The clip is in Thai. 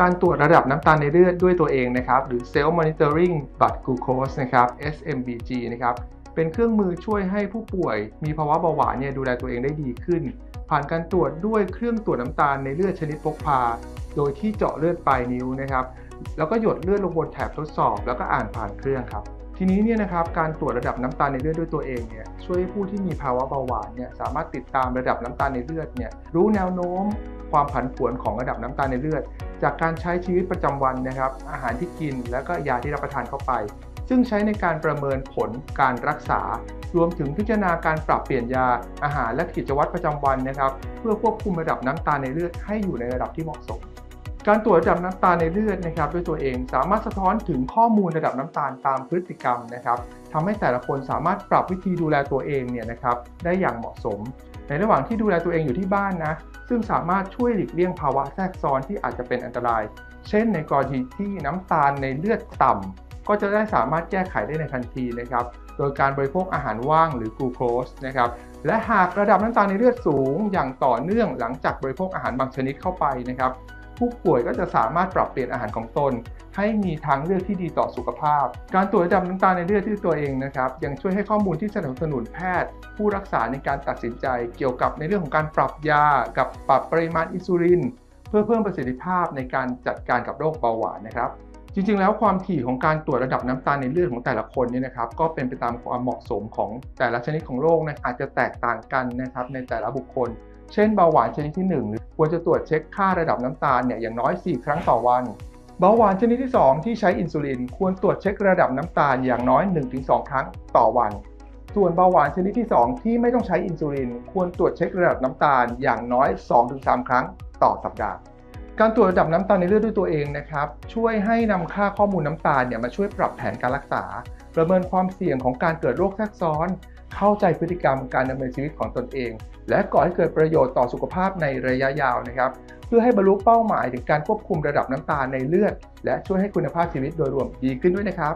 การตรวจระดับน้ำตาลในเลือดด้วยตัวเองนะครับ หรือ Self Monitoring Blood Glucose นะครับ SMBG นะครับ เป็นเครื่องมือช่วยให้ผู้ป่วยมีภาวะเบาหวานเนี่ยดูแลตัวเองได้ดีขึ้น ผ่านการตรวจด้วยเครื่องตรวจน้ำตาลในเลือดชนิดพกพา โดยที่เจาะเลือดปลายนิ้วนะครับ แล้วก็หยดเลือดลงบนแถบทดสอบ แล้วก็อ่านผ่านเครื่องครับทีนี้เนี่ยนะครับการตรวจระดับน้ำตาลในเลือดด้วยตัวเองเนี่ยช่วยให้ผู้ที่มีภาวะเบาหวานเนี่ยสามารถติดตามระดับน้ำตาลในเลือดเนี่ยรู้แนวโน้มความผันผวนของระดับน้ำตาลในเลือด จากการใช้ชีวิตประจำวันนะครับ อาหารที่กินแล้วก็ยาที่รับประทานเข้าไป ซึ่งใช้ในการประเมินผลการรักษา รวมถึงพิจารณาการปรับเปลี่ยนยาอาหารและกิจวัตรประจำวันนะครับ เพื่อควบคุมระดับน้ำตาลในเลือดให้อยู่ในระดับที่เหมาะสม การตรวจระดับน้ำตาลในเลือดนะครับ ด้วยตัวเองสามารถสะท้อนถึงข้อมูลระดับน้ำตาลตามพฤติกรรมนะครับทำให้แต่ละคนสามารถปรับวิธีดูแลตัวเองเนี่ยนะครับได้อย่างเหมาะสม ในระหว่างที่ดูแลตัวเองอยู่ที่บ้านนะ ซึ่งสามารถช่วยหลีกเลี่ยงภาวะแทรกซ้อนที่อาจจะเป็นอันตราย เช่น ในกรณีที่น้ำตาลในเลือดต่ำก็จะได้สามารถแก้ไขได้ในทันทีนะครับ โดยการบริโภคอาหารว่างหรือกลูโคสนะครับ และหากระดับน้ำตาลในเลือดสูง อย่างต่อเนื่องหลังจากบริโภคอาหารบางชนิดเข้าไปนะครับ ผู้ป่วยก็จะสามารถปรับเปลี่ยนอาหารของตน ให้มีทางเลือกที่ดีต่อสุขภาพ การตรวจระดับน้ำตาลในเลือดที่ตัวเองนะครับ ยังช่วยให้ข้อมูลที่สนับสนุนแพทย์ ผู้รักษาในการตัดสินใจ เกี่ยวกับในเรื่องของการปรับยา กับปรับปริมาณอินซูลิน เพื่อเพิ่มประสิทธิภาพในการจัดการกับโรคเบาหวานนะครับจริงๆ แล้วความถี่ของการตรวจระดับน้ำตาลในเลือดของแต่ละคนเนี่ยนะครับก็เป็นไปตามความเหมาะสมของแต่ละชนิดของโรคนะอาจจะแตกต่างกันนะครับในแต่ละบุคคล เช่นเบาหวานชนิดที่ 1 ควรจะตรวจเช็คค่าระดับน้ำตาลเนี่ยอย่างน้อย 4 ครั้งต่อวัน เบาหวานชนิดที่ 2 ที่ใช้อินซูลิน ควรตรวจเช็คระดับน้ำตาลอย่างน้อย 1-2 ครั้งต่อวัน ส่วนเบาหวานชนิดที่ 2 ที่ไม่ต้องใช้อินซูลิน ควรตรวจเช็คระดับน้ำตาลอย่างน้อย 2-3 ครั้งต่อสัปดาห์การตรวจระดับน้ำตาลในเลือดด้วยตัวเองนะครับช่วยให้นำค่าข้อมูลน้ำตาลเนี่ยมาช่วยปรับแผนการรักษา ประเมินความเสี่ยงของการเกิดโรคแทรกซ้อน เข้าใจพฤติกรรมการดำเนินชีวิตของตนเอง และก่อให้เกิดประโยชน์ต่อสุขภาพในระยะยาวนะครับ เพื่อให้บรรลุเป้าหมายถึงการควบคุมระดับน้ำตาลในเลือด และช่วยให้คุณภาพชีวิตโดยรวมดีขึ้นด้วยนะครับ